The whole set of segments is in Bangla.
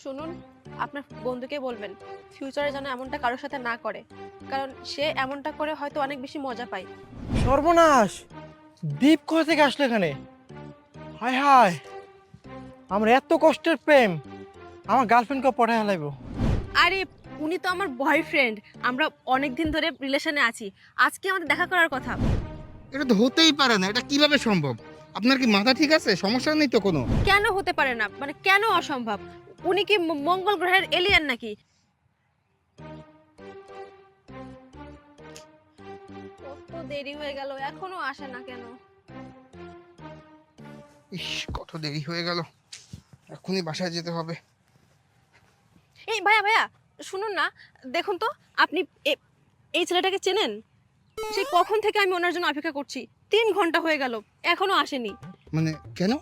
শুনুন আপনার বন্ধুকে বলবেন ফিউচারে যেন এমনটা কারোর সাথে না করে। কারণ সে এমনটা করে হয়তো অনেক বেশি মজা পায়। সর্বনাশ! দ্বীপ কোথা থেকে আসলো এখানে? হায় হায়! আমার এত কষ্টের প্রেম! আমার গার্লফ্রেন্ডকে পড়ায় হালাইব আরে উনি তো আমার বয়ফ্রেন্ড আমরা অনেক দিন ধরে রিলেশনে আছি। আজকে আমাদের দেখা করার কথা। এটা তো হতেই পারে না। এটা কীভাবে সম্ভব? আপনার কি মাথা ঠিক আছে? সমস্যা নেই তো কোনো? কেন হতে পারে না? মানে কেন অসম্ভব? উনি কি মঙ্গল গ্রহের এলিয়ান নাকি? কত দেরি হয়ে গেল এখনও আসে না কেন? ইস কত দেরি হয়ে গেল। এখনই বাসায় যেতে হবে। এই ভাইয়া ভাইয়া শুনুন না দেখুন তো আপনি এই ছেলেটাকে চেনেন? সে কখন থেকে আমি ওনার জন্য অপেক্ষা করছি? তিন ঘণ্টা হয়ে গেল এখনও আসেনি। মানে কেন?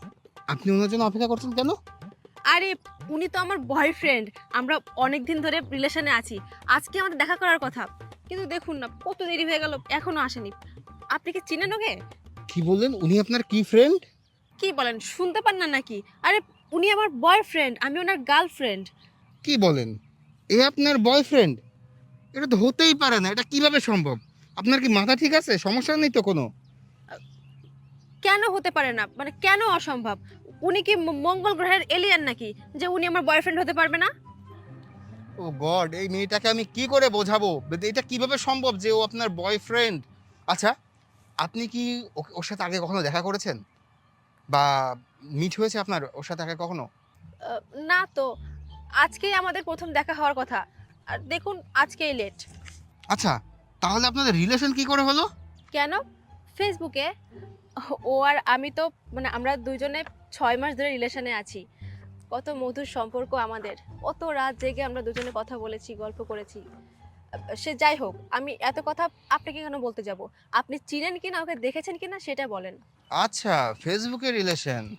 আপনি ওনার জন্য অপেক্ষা করছেন কেন? আরে উনি তো আমার বয়ফ্রেন্ড আমরা অনেক দিন ধরে রিলেশনে আছি। আজকে আমাদের দেখা করার কথা। কিন্তু দেখুন না কত দেরি হয়ে গেল এখনও আসেনি। আপনি কি চিনেন ওকে? কি বললেন? উনি আপনার কি ফ্রেন্ড কি বলেন শুনতে পান না নাকি? আরে উনি আমার বয়ফ্রেন্ড আমি ওনার গার্লফ্রেন্ড কি বলেন? এ আপনার বয়ফ্রেন্ড এটা তো হতেই পারে না এটা কীভাবে সম্ভব? আপনার কি মাথা ঠিক আছে? সমস্যা নেই তো কোনো? কেন হতে পারে না? মানে কেন অসম্ভব? উনি কি মঙ্গল গ্রহের এলিয়েন নাকি? যে উনি আমার বয়ফ্রেন্ড হতে পারবে না? ও গড এই মেয়েটাকে আমি কি করে বোঝাবো? এটা কীভাবে সম্ভব যে ও আপনার বয়ফ্রেন্ড আচ্ছা আপনি কি ওর সাথে আগে কখনো দেখা করেছেন? বা মিট হয়েছে আপনার ওর সাথে আগে কখনো? না তো। আজকেই আমাদের প্রথম দেখা হওয়ার কথা। আর দেখুন আজকেই লেট আচ্ছা তাহলে আপনাদের রিলেশন কি করে হলো? কেন? ফেসবুকে ও আর আমি তো মানে আমরা দুজনে ছয় মাস ধরে রিলেশনে আছি। কত মধুর সম্পর্ক আমাদের। কত রাত জেগে আমরা দুজনে কথা বলেছি গল্প করেছি। সে যাই হোক আমি এত কথা আপনাকে কেন বলতে যাব? আপনি চিনেন কিনা ওকে দেখেছেন কিনা সেটা বলেন। আচ্ছা ফেসবুকে রিলেশন।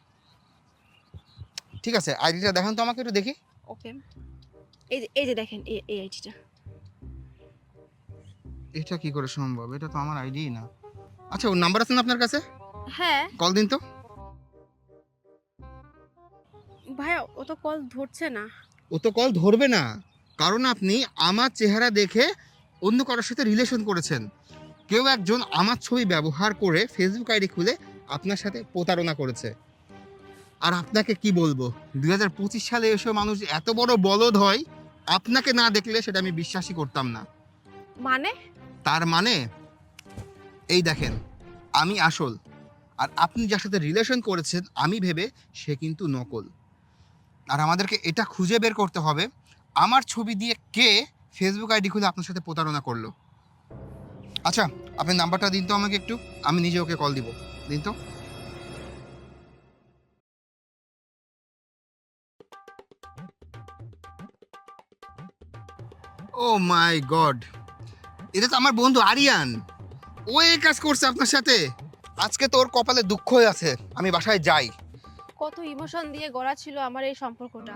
ঠিক আছে আইডিটা দেখান তো আমাকে একটু দেখি। ওকে। এই যে এই যে দেখেন এই এই আইডিটা। এটা কি করে সম্ভব? এটা তো আমার আইডি না। আচ্ছা ওর নাম্বার আছে না আপনার কাছে? হ্যাঁ। কল দিন তো। ভাইয়া ও তো কল ধরছে না। ও তো কল ধরবে না। কারণ আপনি আমার চেহারা দেখে অন্য কারোর সাথে রিলেশন করেছেন। কেউ একজন আমার ছবি ব্যবহার করে ফেসবুক আইডি খুলে আপনার সাথে প্রতারণা করেছে। আর আপনাকে কি বলব? দুই হাজার পঁচিশ সালে এসে মানুষ এত বড় বলদ হয় আপনাকে না দেখলে সেটা আমি বিশ্বাসই করতাম না। মানে? তার মানে এই দেখেন আমি আসল। আর আপনি যার সাথে রিলেশন করেছেন আমি ভেবে সে কিন্তু নকল। আর আমাদেরকে এটা খুঁজে বের করতে হবে। আমার ছবি দিয়ে কে ফেসবুক আইডি খুলে আপনার সাথে প্রতারণা করল? আচ্ছা আপনি নাম্বারটা দিন তো আমাকে একটু। আমি নিজে ওকে কল দিব। দিন তো। ও মাই গড এটা তো আমার বন্ধু আরিয়ান। ও এই কাজ করছে আপনার সাথে। আজকে তোর কপালে দুঃখ হয়ে আছে। আমি বাসায় যাই। কত ইমোশন দিয়ে গড়া ছিল আমার এই সম্পর্কটা।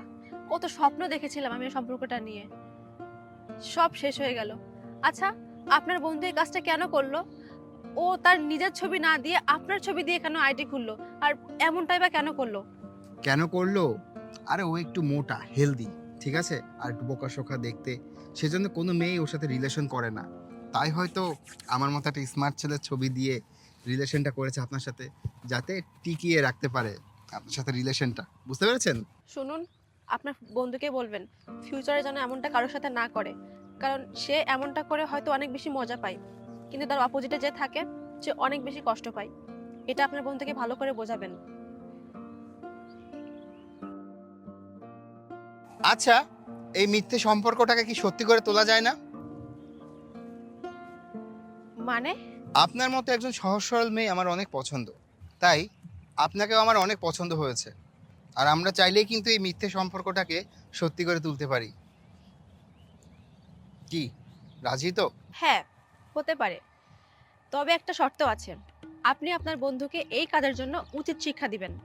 কত স্বপ্ন দেখেছিলাম আমি এই সম্পর্কটা নিয়ে। সব শেষ হয়ে গেল। আচ্ছা আপনার বন্ধু এই কাজটা কেন করল? ও তার নিজের ছবি না দিয়ে আপনার ছবি দিয়ে কেন আইডি খুললো? আর এমনটাই বা কেন করল? কেন করল? আরে, ও একটু মোটা হেলদি ঠিক আছে? আর একটু বোকা শোকা দেখতে। সেজন্য কোনো মেয়ে ওর সাথে রিলেশন করে না। তাই হয়তো আমার মতো একটা স্মার্ট ছেলের ছবি দিয়ে রিলেশনটা করেছে আপনার সাথে, যাতে টিকিয়ে রাখতে পারে। আপনার সাথে রিলেশনটা বুঝতে পেরেছেন? শুনুন আপনার বন্ধুকে বলবেন ফিউচারে যেন এমনটা কারোর সাথে না করে। কারণ সে এমনটা করে হয়তো অনেক বেশি মজা পায়। কিন্তু তার অপোজিটে যে থাকে সে অনেক বেশি কষ্ট পায়। এটা আপনার বন্ধুকে ভালো করে বোঝাবেন। আচ্ছা এই মিথ্যে সম্পর্কটাকে কি সত্যি করে তোলা যায় না? মানে? আপনার মতো একজন সহজ সরল মেয়ে আমার অনেক পছন্দ। তাই আপনাকেও আমার অনেক পছন্দ হয়েছে। আর আমরা চাইলেই কিন্তু এই মিথ্যে সম্পর্কটাকে সত্যি করে তুলতে পারি। কি? রাজি তো? হ্যাঁ হতে পারে। তবে একটা শর্ত আছে। আপনি আপনার বন্ধুকে এই কাজের জন্য উচিত শিক্ষা দিবেন।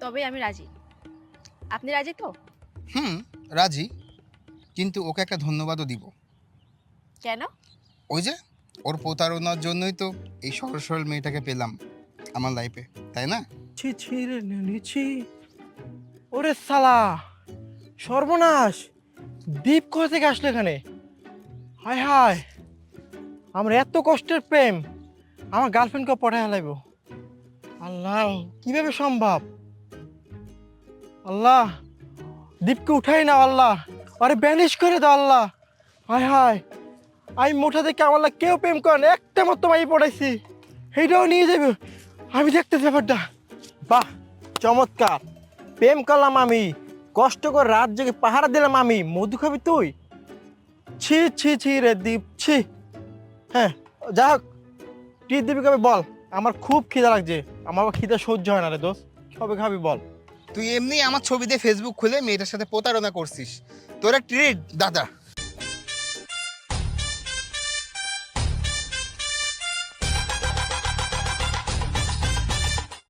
তবে আমি রাজি। আপনি রাজি তো? হুম রাজি। কিন্তু ওকে একটা ধন্যবাদও দিব। কেন? ওই যে ওর প্রতারণার জন্যই তো এই সরল সরল মেয়েটাকে পেলাম আমার লাইফে তাই না? ওরে সালা, সর্বনাশ দ্বীপ কোথা থেকে আসলো এখানে? হায় হায়, আমার এত কষ্টের প্রেম, আমার গার্লফ্রেন্ডকে পড়ায় হালাইব আল্লাহ, কীভাবে সম্ভব? আল্লাহ, দীপকে উঠাই না আল্লাহ, আরে ব্যানিশ করে দাও আল্লাহ। হায় হায়, আমি মোটা দেখে আমার কেউ প্রেম করেন একটা মতো মাই পড়াইছি সেইটাও নিয়ে যাবে। আমি দেখতেছি ব্যাপারটা। বাহ, চমৎকার। প্রেম করলাম আমি, কষ্ট করে রাত জেগে পাহারা দিলাম আমি মধু খাবি তুই। ছি ছি ছি রে দীপ, ছি। হ্যাঁ যা হোক তুই দিবি কবে বল, আমার খুব খিদা লাগছে। আমার খিদা সহ্য হয় না রে দোস্ত, কবে খাবি বল। তুই এমনি আমার ছবি দিয়ে ফেসবুক খুলে মেয়েটার সাথে প্রতারণা করছিস। তোর ট্রিট দাদা।